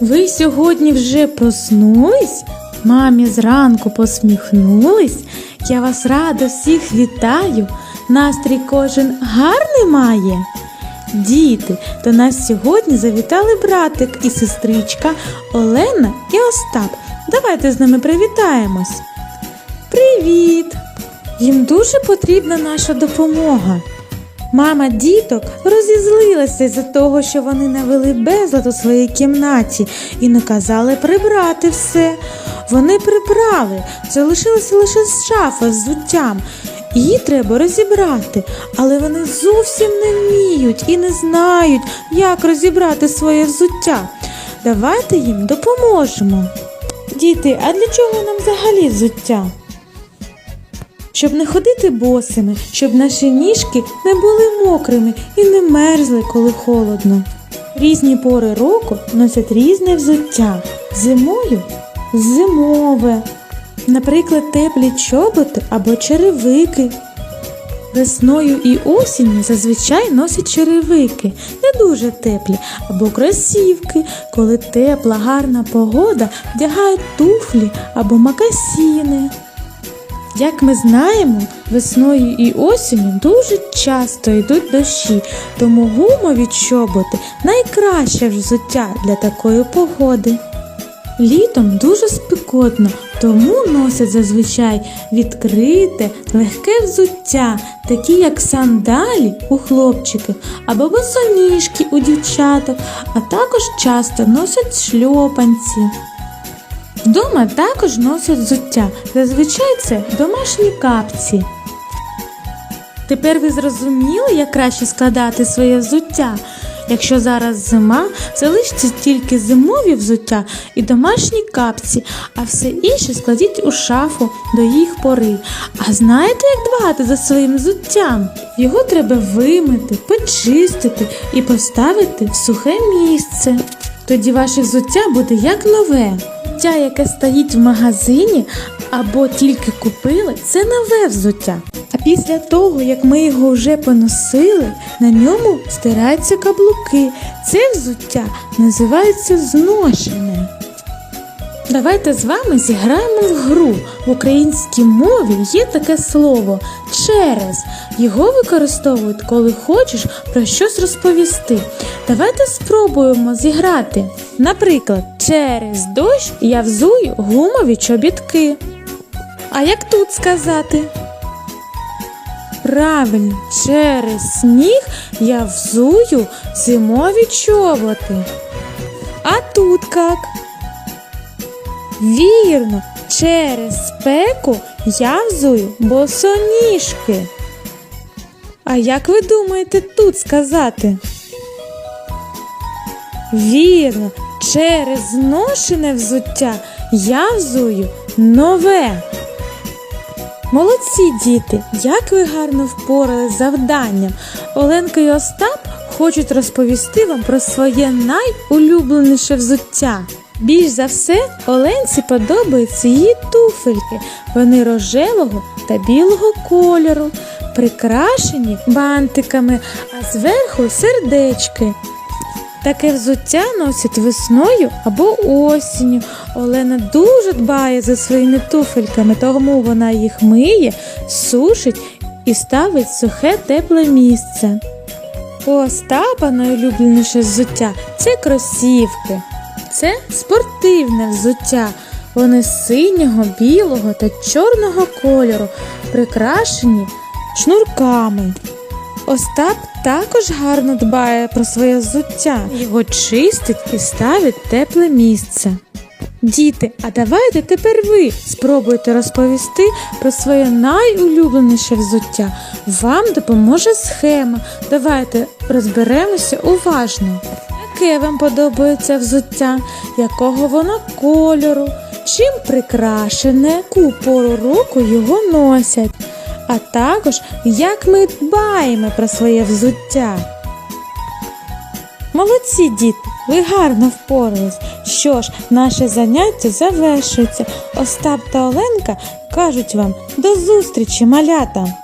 Ви сьогодні вже проснулись? Мамі зранку посміхнулись. Я вас радо всіх вітаю. Настрій кожен гарний має. Діти, до нас сьогодні завітали братик і сестричка Олена і Остап. Давайте з ними привітаємось. Привіт! Їм дуже потрібна наша допомога. Мама діток розізлилася з-за того, що вони навели безлад у своїй кімнаті і наказали прибрати все. Вони прибрали, залишилася лише шафа з взуттям. Її треба розібрати, але вони зовсім не вміють і не знають, як розібрати своє взуття. Давайте їм допоможемо. Діти, а для чого нам взагалі взуття? Щоб не ходити босими, щоб наші ніжки не були мокрими і не мерзли, коли холодно. Різні пори року носять різне взуття. Зимою зимове, наприклад, теплі чоботи або черевики. Весною і осінню зазвичай носять черевики, не дуже теплі, або кросівки, коли тепла, гарна погода вдягають туфлі або макасіни. Як ми знаємо, весною і осінню дуже часто йдуть дощі, тому гумові чоботи найкраще взуття для такої погоди. Літом дуже спекотно, тому носять зазвичай відкрите, легке взуття, такі як сандалі у хлопчиків або босоніжки у дівчаток, а також часто носять шльопанці. Вдома також носять взуття. Зазвичай це домашні капці. Тепер ви зрозуміли, як краще складати своє взуття. Якщо зараз зима, залиште тільки зимові взуття і домашні капці, а все інше складіть у шафу до їх пори. А знаєте, як дбати за своїм взуттям? Його треба вимити, почистити і поставити в сухе місце. Тоді ваше взуття буде як нове. Взуття, яке стоїть в магазині або тільки купили, це нове взуття. А після того, як ми його вже поносили, на ньому стираються каблуки. Це взуття називається зношене. Давайте з вами зіграємо в гру. В українській мові є таке слово через. Його використовують, коли хочеш про щось розповісти. Давайте спробуємо зіграти. Наприклад, через дощ я взую гумові чобітки. А як тут сказати? Правильно, через сніг я взую зимові чоботи. А тут як? Вірно, через спеку я взую босоніжки. А як ви думаєте тут сказати? Вірно, через зношене взуття я взую нове. Молодці діти, як ви гарно впорали з завданням. Оленка і Остап хочуть розповісти вам про своє найулюбленіше взуття. Більш за все Оленці подобаються її туфельки. Вони рожевого та білого кольору, прикрашені бантиками, а зверху сердечки. Таке взуття носять весною або осінню. Олена дуже дбає за своїми туфельками, тому вона їх миє, сушить і ставить сухе тепле місце. У Остапа найулюбленіше взуття це кросівки. Це спортивне взуття. Вони синього, білого та чорного кольору, прикрашені шнурками. Остап також гарно дбає про своє взуття, його чистить і ставить тепле місце. Діти, а давайте тепер ви спробуйте розповісти про своє найулюбленіше взуття. Вам допоможе схема. Давайте розберемося уважно. Яке вам подобається взуття, якого воно кольору, чим прикрашене, яку пору року його носять, а також як ми дбаємо про своє взуття. Молодці діти, ви гарно впорались. Що ж, наше заняття завершується. Остап та Оленка кажуть вам до зустрічі, малята!